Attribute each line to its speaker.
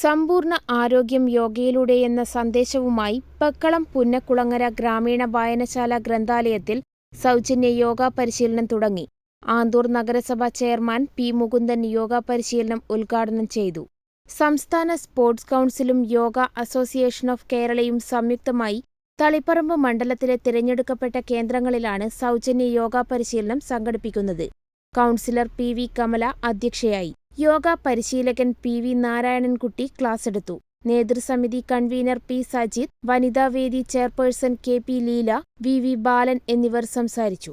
Speaker 1: സമ്പൂർണ ആരോഗ്യം യോഗയിലൂടെ എന്ന സന്ദേശവുമായി പക്കളം പുന്നക്കുളങ്ങര ഗ്രാമീണ വായനശാല ഗ്രന്ഥാലയത്തിൽ സൗജന്യ യോഗ പരിശീലനം തുടങ്ങി. ആന്തൂർ നഗരസഭ ചെയർമാൻ പി മുകുന്ദൻ യോഗ പരിശീലനം ഉദ്ഘാടനം ചെയ്തു. സംസ്ഥാന സ്പോർട്സ് കൗൺസിലും യോഗ അസോസിയേഷൻ ഓഫ് കേരളയും സംയുക്തമായി തളിപ്പറമ്പ് മണ്ഡലത്തിലെ തിരഞ്ഞെടുക്കപ്പെട്ട കേന്ദ്രങ്ങളിലാണ് സൗജന്യ യോഗ പരിശീലനം സംഘടിപ്പിക്കുന്നത്. കൗൺസിലർ പി വി കമല അധ്യക്ഷയായി. യോഗ പരിശീലകൻ പി വി നാരായണൻകുട്ടി ക്ലാസ് എടുത്തു. നേതൃസമിതി കൺവീനർ പി സജിത് വനിതാവേദി chairperson K P Leela V V Balan എന്നിവർ സംസാരിച്ചു.